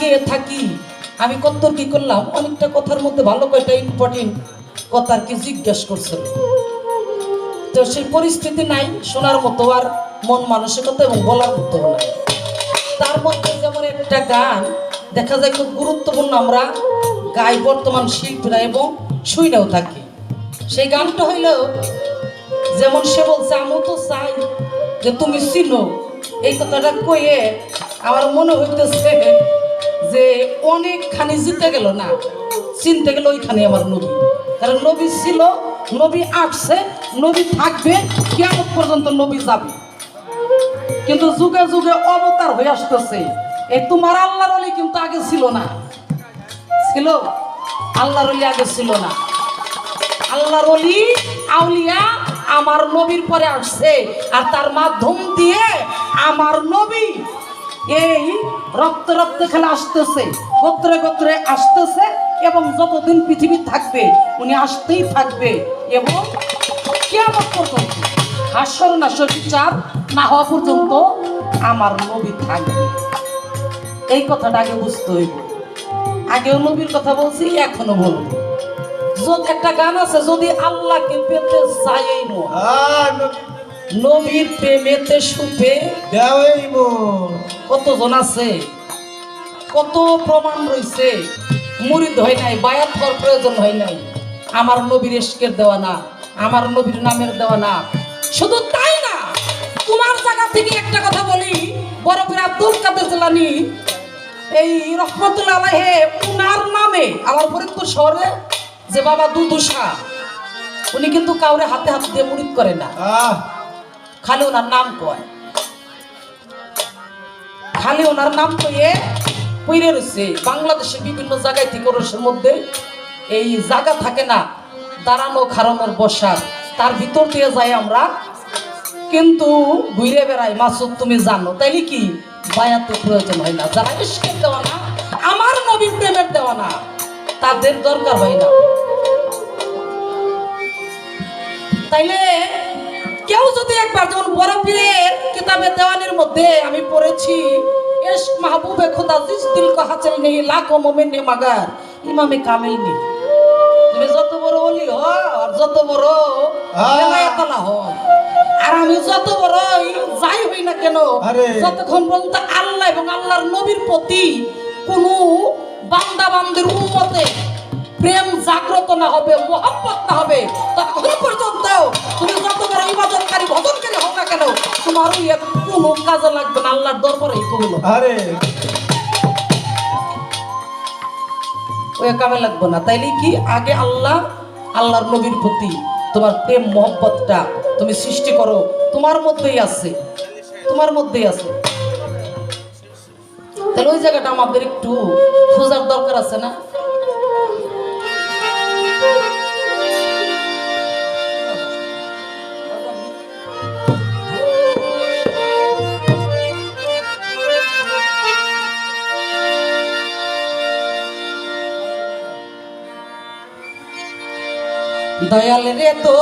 গিয়ে থাকি? আমি কত কি করলাম? অনেকটা কথার মধ্যে ভালো কয়টা ইম্পর্টেন্ট কথা কি জিজ্ঞেস করছিল তো সেই পরিস্থিতি নাই, শোনার মতো আর মন মানসিকতা এবং বলার মতো নাই। তার মধ্যে যেমন একটা গান, দেখা যায় খুব গুরুত্বপূর্ণ, আমরা গাই বর্তমান শিল্পীরা এবং শুইনাও থাকি। সেই গানটা হইল, যেমন সে বলছে, আমি তো চাই যে তুমি চিনো, এই কথাটা কয়ে আমার মনে হইতেছে যে অনেকখানি জিতে গেল না, চিনতে গেল ওইখানে আমার নবী। কারণ নবী ছিল, নবী আসছে, নবী থাকবে কেমন পর্যন্ত নবী যাবে। কিন্তু যুগে যুগে অবতার হয়ে আসতেছে। এই তোমার আল্লাহর অলি কিন্তু আগে ছিল না। ছিল? আল্লাহর অলি আগে ছিল না। আল্লাহর অলি আউলিয়া আমার নবীর পরে আসছে। আর তার মাধ্যম দিয়ে আমার নবী এই রক্ত রক্ত খেলে আসতেছে, গোত্রে গোত্রে আসতেছে এবং যতদিন পৃথিবী থাকবে, উনি আসতেই থাকবে এবং কেমন পর্যন্ত, হাসর নাসর বিচার না হওয়া পর্যন্ত আমার নবী থাকবে। এই কথাটা আগে বুঝতে হইব। আগেও নবীর কথা বলছি, এখনও বলব। একটা গান আছে, যদি আল্লাহকে পেতে চাই না নবীর প্রেমেতে সুপে দেওয়াই মন কতজন আছে? কত প্রমাণ রয়েছে মুরিদ হয় নাই বায়াত হওয়ার প্রয়োজন হয় নাই। আমার নবীর এসকের দেওয়া না আমার নবীর নামের দেওয়া না। শুধু তাই না তোমার জায়গা থেকে একটা কথা বলি। বরফের আব্দুল কাদের জেলানি এই রহমতুল্লাহ আলাহে উনার নামে আমার ফরিদপুর শহরে যে বাবা দুদুষা উনি কিন্তু কাউরে হাতে হাত দিয়ে মুরিদ করে না। আহ। খালি ওনার নাম কয়। খালি ওনার নাম কয়ে পইরে রয়েছে বাংলাদেশের বিভিন্ন জায়গায় থেকে রসের মধ্যে এই জায়গা থাকে না, দাঁড়ানো খাড়ানোর বসার। তার ভিতর দিয়ে যাই আমরা। কিন্তু ঘুরে বেড়াই, মাসুদ তুমি জানো, তাইলে কি? বায়াতে প্রয়োজন হয় না। যারা ইস্কের দেওয়া না, আমার নবী প্রেমের দেওয়া না, তাদের দরকার হয় না। তাইলে কেউ যদি একবার যেমন বড় পীরের কিতাবে দেওয়ানের মধ্যে আমি পড়েছি এস মাহবুবে খোদা জিস দিল কহা চল নেই লাখো মোমেন নে মাগার ইমামে কামিল নেই তুমি যত বড় অলি হ আর যত বড়। বেলায়েতলা হ আর আমি যত বড় যাই হই না কেন। যতক্ষণ পর্যন্ত আল্লাহ এবং আল্লাহর নবীর প্রতি কোনো বান্দা বান্দির উম্মতে প্রেম জাগ্রত না হবে মোহাম্মত না হবে ততক্ষণ পর্যন্ত তুমি যত বড় ইবাদতকারী ভজনকারী হোক না কেন তোমার ওই কোনো কাজে লাগবে না আল্লাহর দরবারেই কবুল। আরে। ওই কামে লাগবে না তাইলে কি আগে আল্লাহ আল্লাহর নবীর প্রতি তোমার প্রেম মহব্বতটা তুমি সৃষ্টি করো তোমার মধ্যেই আছে তোমার মধ্যেই আছে। তাহলে ওই জায়গাটা আমাদের একটু খোঁজার দরকার আছে না? দয়াল রে তো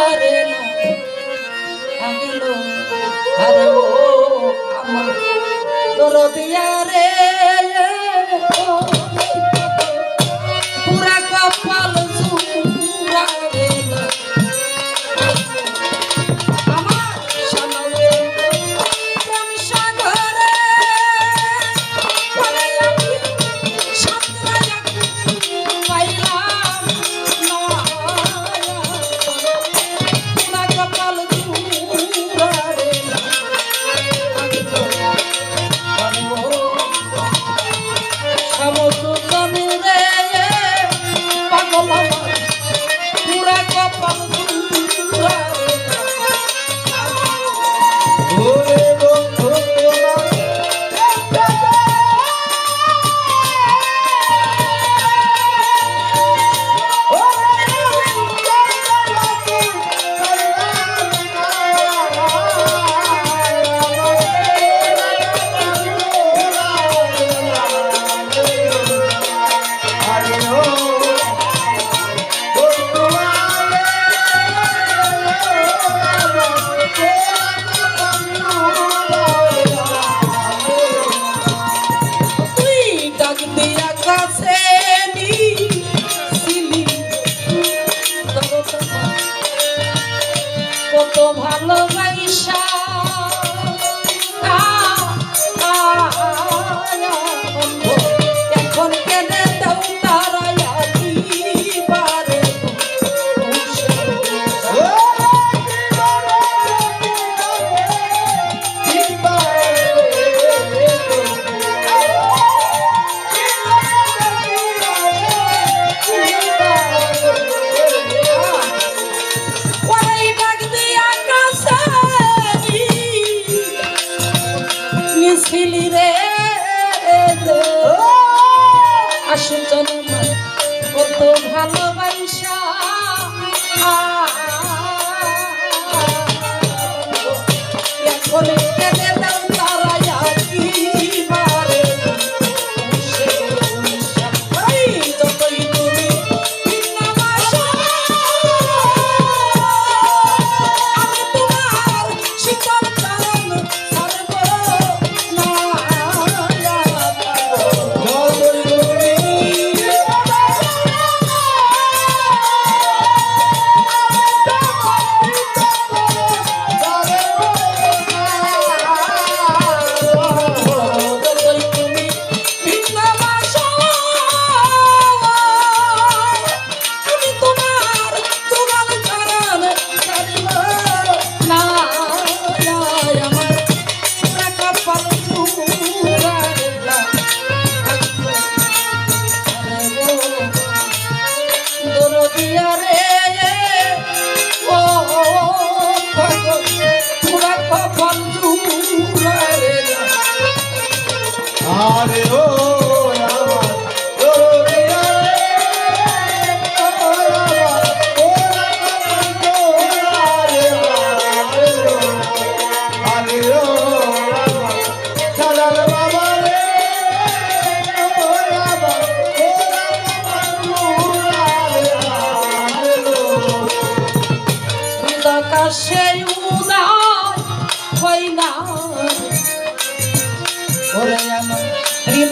সুরারে আগলো আরে ও আমার। তোর দিয়া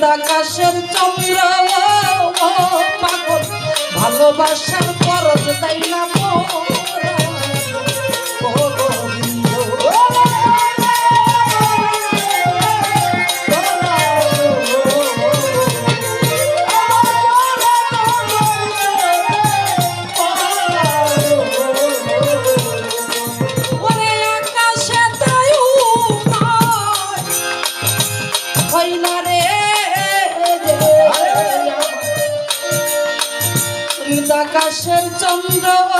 আকাশের চন্দ্র পাগল ভালোবাসার পরশ তাই না চন্দ্র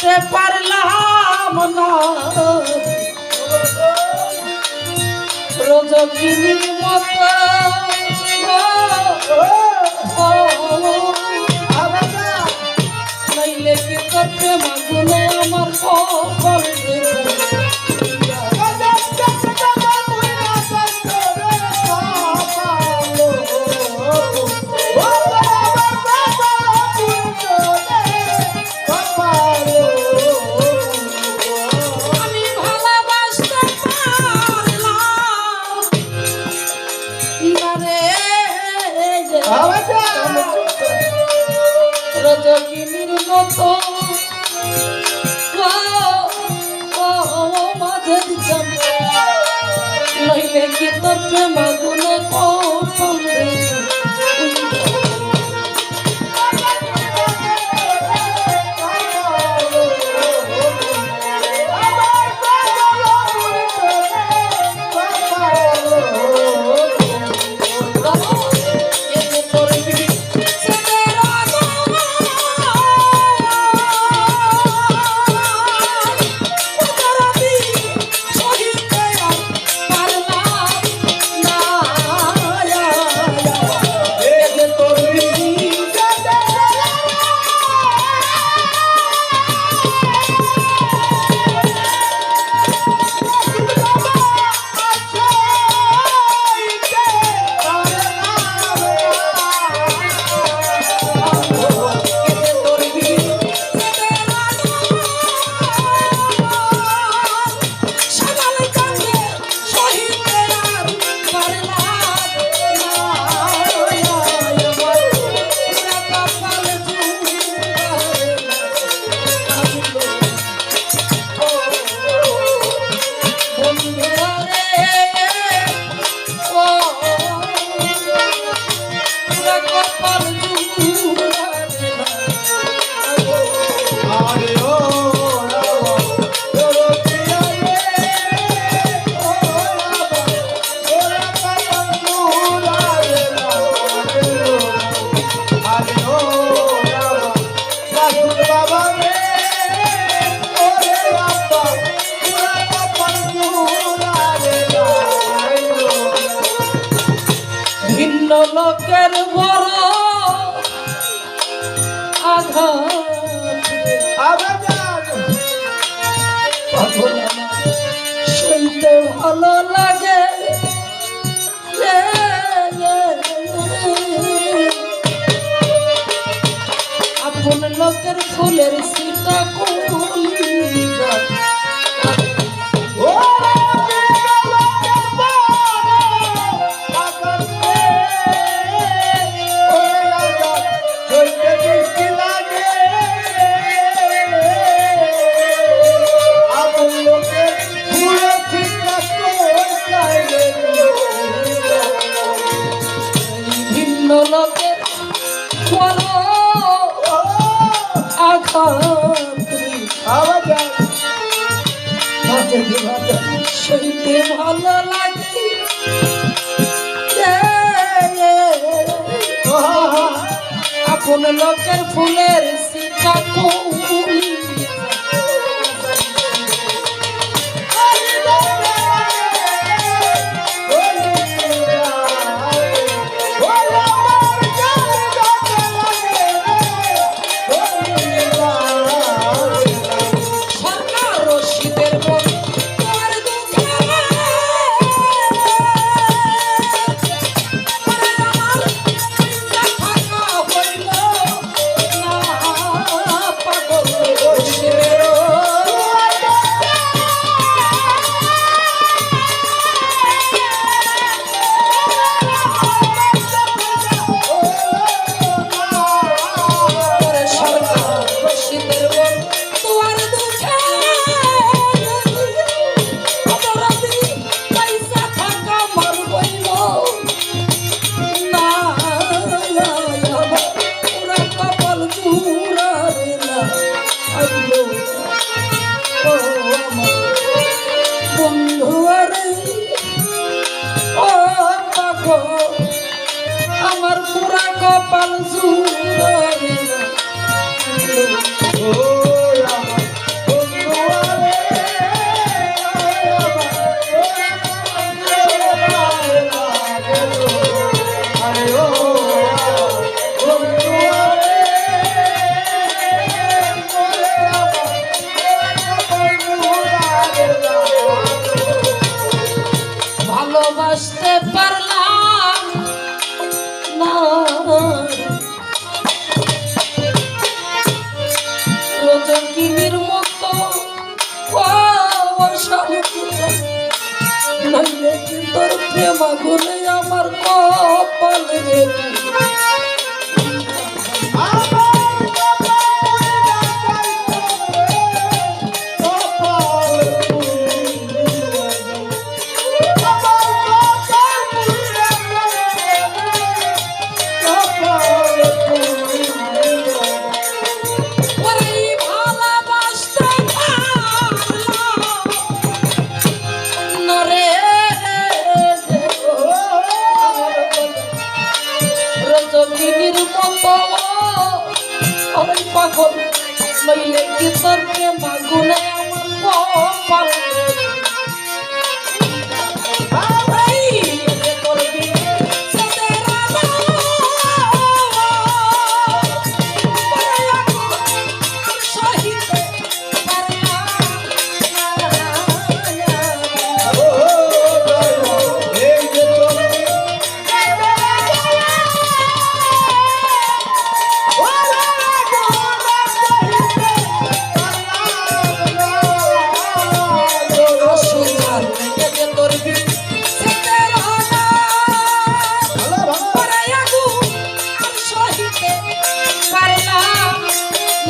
করতে পারলাম না। রজকিনীর মতো নাইলে কি করতে মাগুলো আমার কপাল ভালো লাগে। আপন লোকের ফুলের সিটা কো সইতে ভালো লাগে আপন লোকের ফুলের সিটা কৌলি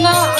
না